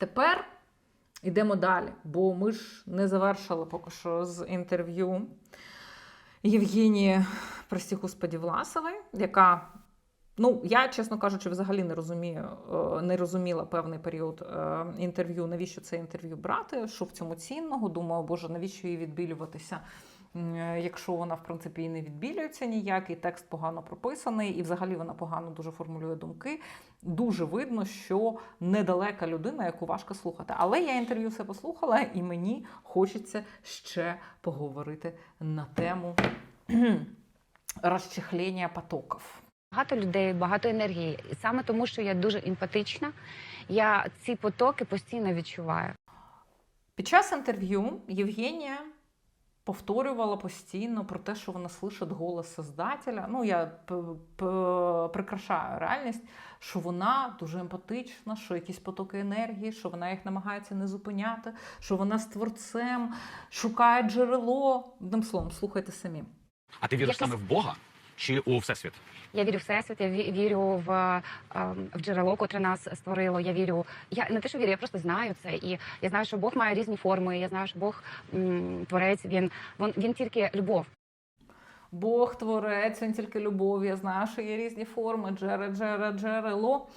Тепер йдемо далі, бо ми ж не завершили поки що з інтерв'ю Євгенії, прості господі, Власової, яка. Ну, я, чесно кажучи, взагалі не розумію, е, не розуміла певний період е, інтерв'ю, навіщо це інтерв'ю брати, що в цьому цінного. Думаю, боже, навіщо їй відбілюватися, якщо вона, в принципі, і не відбілюється ніяк, і текст погано прописаний, і взагалі вона погано дуже формулює думки. Дуже видно, що недалека людина, яку важко слухати. Але я інтерв'ю все послухала, і мені хочеться ще поговорити на тему розчехлення потоків. Багато людей, багато енергії. І саме тому, що я дуже емпатична, я ці потоки постійно відчуваю. Під час інтерв'ю Євгенія повторювала постійно про те, що вона слышить голос Создателя. Ну, я прикрашаю реальність, що вона дуже емпатична, що якісь потоки енергії, що вона їх намагається не зупиняти, що вона з творцем шукає джерело. Одним словом, слухайте самі. А ти віриш саме в Бога чи у Всесвіт? Я вірю в всесвіт, я вірю в, е, в джерело, котре нас створило. Я вірю. Я не те, що вірю, я просто знаю це. І я знаю, що Бог має різні форми. Я знаю, що Бог м, творець. Він він, він тільки любов. Бог творець, він тільки любов. Я знаю, що є різні форми, джере, джере, джерело.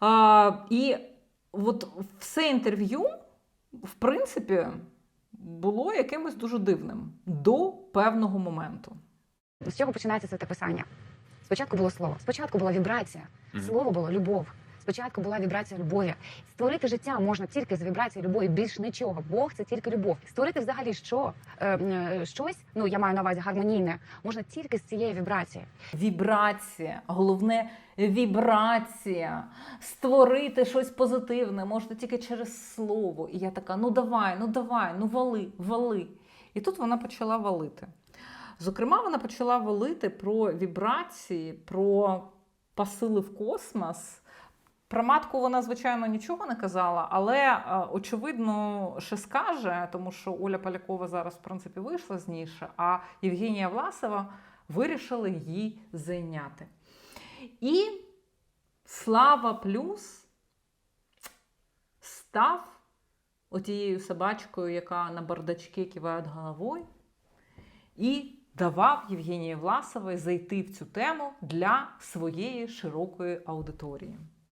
А, і от все інтерв'ю, в принципі, було якимось дуже дивним до певного моменту. З чого починається це писання? Спочатку було слово, спочатку була вібрація, слово було любов. Спочатку була вібрація любові. Створити життя можна тільки з вібрації любові, більш нічого. Бог це тільки любов. Створити взагалі що е, е, щось, ну я маю на увазі гармонійне, можна тільки з цієї вібрації. Вібрація, головне вібрація. Створити щось позитивне можна тільки через слово. І я така: ну давай, ну давай, ну вали, вали. І тут вона почала валити. Зокрема, вона почала валити про вібрації, про посили в космос. Про матку вона, звичайно, нічого не казала, але е, очевидно, ще скаже, тому що Оля Полякова зараз, в принципі, вийшла з ніші, а Євгенія Власова вирішила її зайняти. І Слава Плюс став отією собачкою, яка на бардачки киває головою, і давав Євгенії Власовій зайти в цю тему для своєї широкої аудиторії.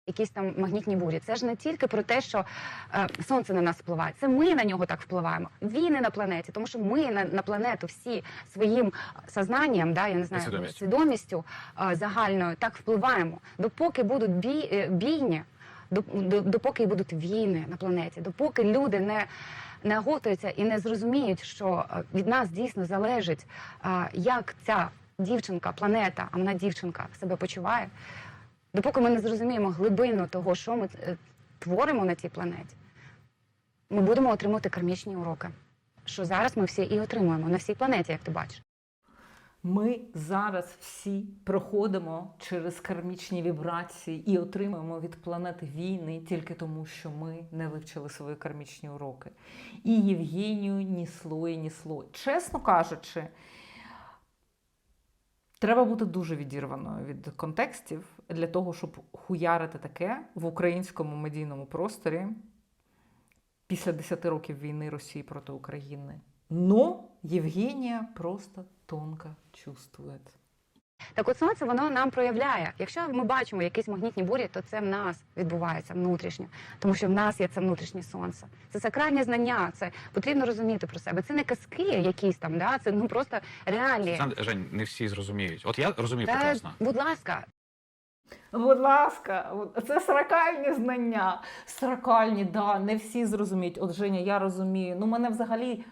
Якісь там магнітні бурі. Це ж не тільки про те, що е, сонце на нас впливає. Це ми на нього так впливаємо. Війни на планеті, тому що ми на, на планету всі своїм сознанням, да, я не знаю, Свідомістю. свідомістю е, загальною так впливаємо. Допоки будуть бій, е, бійні, доп- до- допоки будуть війни на планеті, допоки люди не. Не готуються і не зрозуміють, що е, від нас дійсно залежить, е, як ця дівчинка, планета, а вона дівчинка себе почуває, допоки ми не зрозуміємо глибину того, що ми е, творимо на цій планеті, ми будемо отримувати кармічні уроки. Що зараз ми всі і отримуємо на всій планеті, як ти бачиш. Ми зараз всі проходимо через кармічні вібрації і отримуємо від планети війни тільки тому, що ми не вивчили свої кармічні уроки. І Євгенію нісло і нісло. Чесно кажучи, треба бути дуже відірваною від контекстів для того, щоб хуярити таке в українському медійному просторі після 10 років війни Росії проти України. Но Євгенія просто тонко чувствує. Так от сонце воно нам проявляє. Якщо ми бачимо якісь магнітні бурі, то це в нас відбувається внутрішньо, тому що в нас є це внутрішнє сонце. Це сакральні знання, це потрібно розуміти про себе. Це не казки якісь там, да? це ну просто реалії. Сам Жень, не всі зрозуміють. От я розумію Та, прекрасно. будь ласка, Будь ласка, це сракальні знання. Сракальні, да, не всі зрозуміють. От Женя, я розумію. Ну, мене взагалі,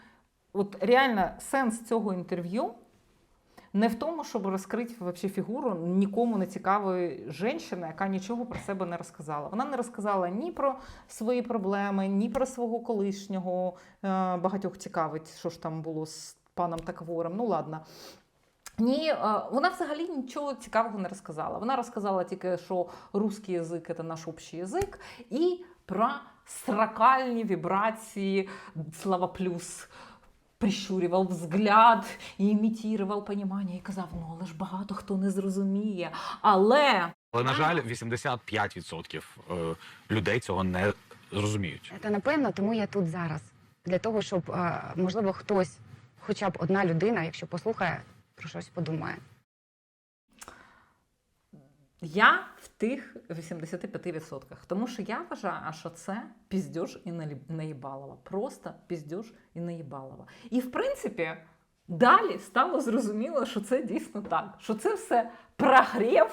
от реально, сенс цього інтерв'ю не в тому, щоб розкрити вообще фігуру нікому не цікавої жінки, яка нічого про себе не розказала. Вона не розказала ні про свої проблеми, ні про свого колишнього. Е, Багатьох цікавить, що ж там було з паном Таквором. Ну ладно. Ні, е, вона взагалі нічого цікавого не розказала. Вона розказала тільки, що русский язик це наш общий язик, і про сракальні вібрації Слава Плюс прищурював взгляд і імітував понімання, і казав: ну але ж багато хто не зрозуміє. Але Але на жаль, 85% е, людей цього не зрозуміють. Та напевно, тому я тут зараз. Для того, щоб е, можливо хтось, хоча б одна людина, якщо послухає, про щось подумає. Я тих 85%. Тому що я вважаю, що це піздьош і наї- наїбалова. Просто піздьош і наїбалова. І в принципі, далі стало зрозуміло, що це дійсно так. Що це все прогрів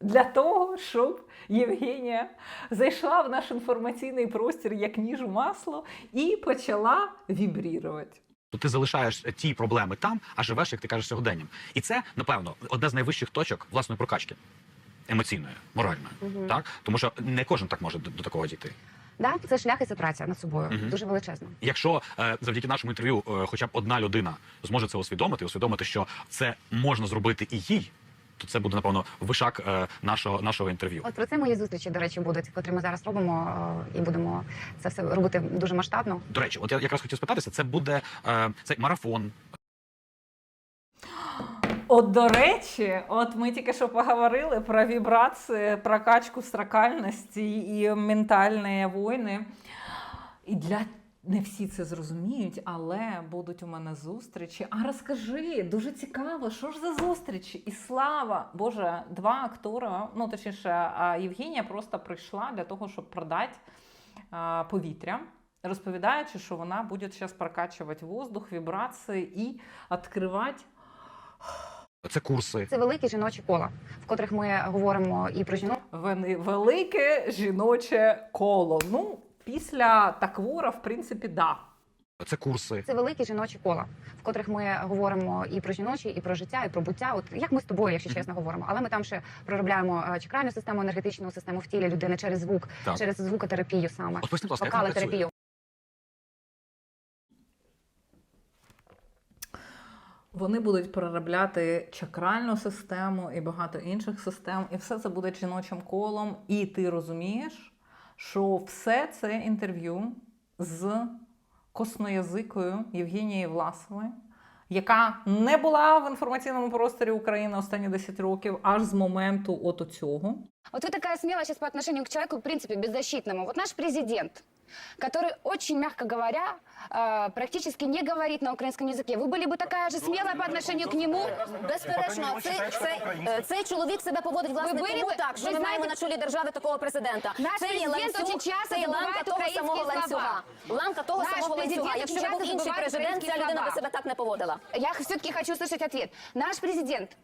для того, щоб Євгенія зайшла в наш інформаційний простір як ніж у масло і почала вібрірувати. То ти залишаєш ті проблеми там, а живеш, як ти кажеш, сьогоденням. І це, напевно, одна з найвищих точок власної прокачки. Емоційної, моральної, так тому що не кожен так може до, до такого дійти. Да, це шлях і це праця над собою, Мгм. дуже величезна. Якщо е, завдяки нашому інтерв'ю, е, хоча б одна людина зможе це усвідомити, усвідомити, що це можна зробити і їй, то це буде напевно вишак е, нашого нашого інтерв'ю. От про це мої зустрічі, до речі, будуть, котрі ми зараз робимо, е, і будемо це все робити дуже масштабно. До речі, от я якраз хотів спитатися, це буде е, цей марафон. От до речі, от ми тільки що поговорили про вібрації, прокачку строкальності і ментальні війни. І для не всі це зрозуміють, але будуть у мене зустрічі. А розкажи, дуже цікаво, що ж за зустрічі? І слава Боже, два актора, ну точніше, Євгенія просто прийшла для того, щоб продати повітря. Розповідаючи, що вона буде зараз прокачувати воздух, вібрації і відкривати Це курси. Це великі жіночі кола, в котрих ми говоримо і про жінок. Вени- велике жіноче коло. Ну, після таквора, в принципі, да. Це курси. Це великі жіночі кола, в котрих ми говоримо і про жіночі, і про життя, і про буття. От як ми з тобою, якщо чесно, говоримо. Але ми там ще проробляємо е, чакральну систему, енергетичну систему в тілі людини через звук, Так. через звукотерапію саме. От поясни, будь ласка, як вона працює? Вони будуть проробляти чакральну систему і багато інших систем, і все це буде жіночим колом. І ти розумієш, що все це інтерв'ю з косноязикою Євгенією Власовою, яка не була в інформаційному просторі України останні 10 років, аж з моменту от цього. Вот вы такая смелая сейчас по отношению к человеку, в принципе, беззащитному. Вот наш президент, который очень, мягко говоря, э, практически не говорит на украинском языке. Вы были бы такая же смелая по отношению к нему? Безперечно, цей, цей, е, цей чоловік себе поводить власне Ви були тому б- так, що ви ми маємо знаєте- на чолі держави такого президента. Наш це є президент ланцюг, очень часто це є ламка забуває того українські самого слова. ланцюга. Ламка того Наш самого президент ланцюга. очень Якщо би часто був інший забуває президент, українські ця людина би слова. себе так не поводила. Я все-таки хочу услышать ответ. Наш президент, э,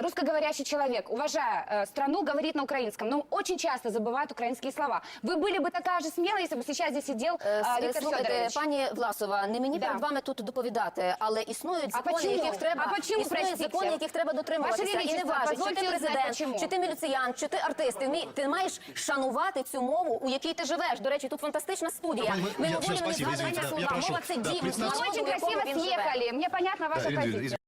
русскоговорящий человек, уважая э, страну, говорит на украинском, но очень часто забывает украинские слова. Вы были бы такая же смелая, если бы сейчас здесь сидел Е, э, с- Виктор Слухайте, Федорович? пані Власова, не мені Да. перед вами тут доповідати, але існують А закони, почему? яких треба А почему, існують простите? закони, яких треба дотримуватися. Ваше І не Величество, важить, чи позвольте ти узнать, президент, почему. чи ти міліціянт, чи ти артист. Ти, вмі- ти маєш шанувати цю мову, у якій ти живеш. До речі, тут фантастична студія. Мы- Ми я- не всё, будемо спасибо, згадувати извините, да, слова. я прошу. Мова це Да, дім. представьте. Вы очень красиво съехали. Мне понятна ваша Да, Ирина, позиция.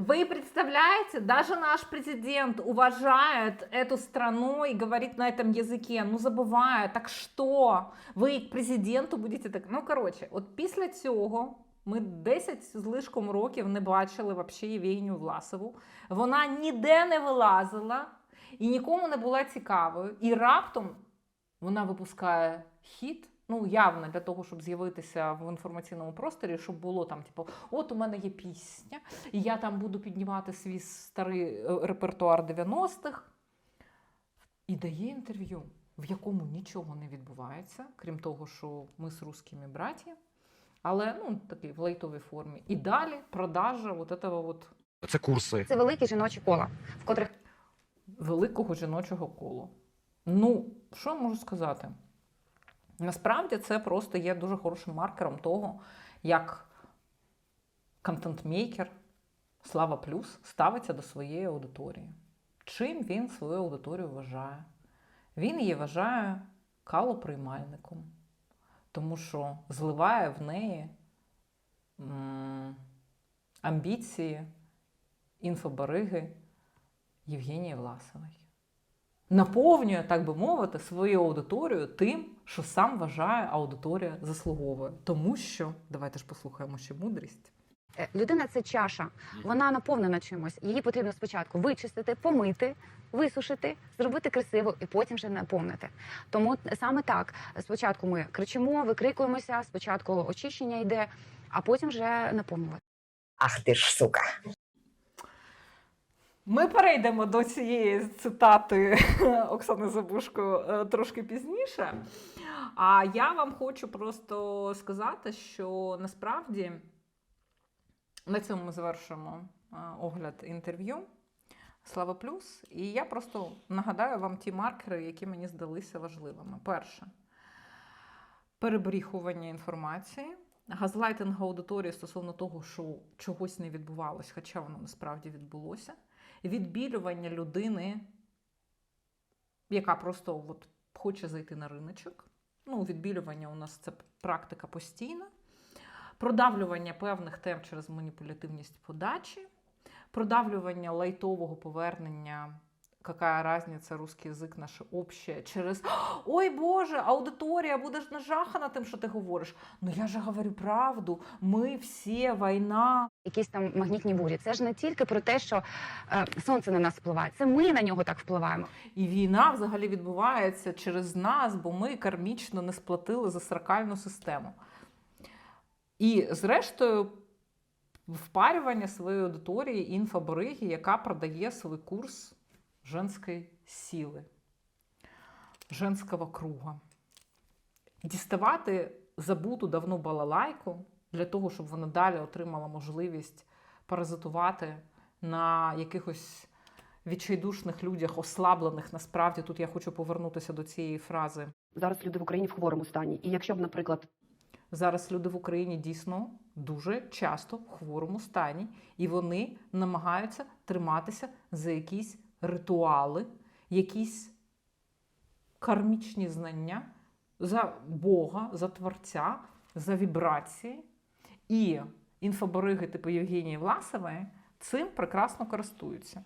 извините. Вы представляете, даже наш президент уважает эту страну и говорит на этом языке. Ну, забуває, так що? Ви к президенту будете так. Ну, коротше, от після цього ми 10 з лишком років не бачили вообще Євгенію Власову. Вона ніде не вилазила і нікому не була цікавою. І раптом вона випускає хіт. Ну, явно для того, щоб з'явитися в інформаційному просторі, щоб було там, типу, от у мене є пісня, і я там буду піднімати свій старий е, репертуар 90-х. І дає інтерв'ю, в якому нічого не відбувається, крім того, що ми з русскими браті, але ну, такий в лайтовій формі. І далі продажа от этого от Це курси. Це великі жіночі кола, в котрих великого жіночого колу. Ну, що я можу сказати? Насправді це просто є дуже хорошим маркером того, як контент-мейкер Слава Плюс ставиться до своєї аудиторії. Чим він свою аудиторію вважає? Він її вважає калоприймальником, тому що зливає в неї амбіції інфобариги Євгенії Власової. Наповнює, так би мовити, свою аудиторію тим, що сам вважає аудиторія заслуговує. Тому що, давайте ж послухаємо ще мудрість. Е, Людина це чаша, вона наповнена чимось. Її потрібно спочатку вичистити, помити, висушити, зробити красиво і потім вже наповнити. Тому саме так. Спочатку ми кричимо, викрикуємося, спочатку очищення йде, а потім вже наповнювати. Ах ти ж сука. Ми перейдемо до цієї цитати Оксани Забушко е, трошки пізніше. А я вам хочу просто сказати, що насправді на цьому ми завершимо е, огляд інтерв'ю. Слава плюс. І я просто нагадаю вам ті маркери, які мені здалися важливими. Перше перебріхування інформації, газлайтинг аудиторії стосовно того, що чогось не відбувалось, хоча воно насправді відбулося відбілювання людини, яка просто от хоче зайти на риночок. Ну, відбілювання у нас це практика постійна, продавлювання певних тем через маніпулятивність подачі, продавлювання лайтового повернення. Какая разница, русский язик наше общее, через Ой Боже, аудиторія буде ж нажахана тим, що ти говориш. Ну я же говорю правду, ми всі, війна, Якісь там магнітні бурі. Це ж не тільки про те, що е, сонце на нас впливає, це ми на нього так впливаємо. І війна взагалі відбувається через нас, бо ми кармічно не сплатили за саркальну систему. І, зрештою, впарювання своєї аудиторії інфобриги, яка продає свій курс женської сили, женського круга. Діставати забуту давно балалайку для того, щоб вона далі отримала можливість паразитувати на якихось відчайдушних людях, ослаблених насправді. Тут я хочу повернутися до цієї фрази. Зараз люди в Україні в хворому стані. І якщо б, наприклад, Зараз люди в Україні дійсно дуже часто в хворому стані, і вони намагаються триматися за якісь ритуали, якісь кармічні знання за Бога, за Творця, за вібрації. І інфобориги типу Євгенії Власової цим прекрасно користуються.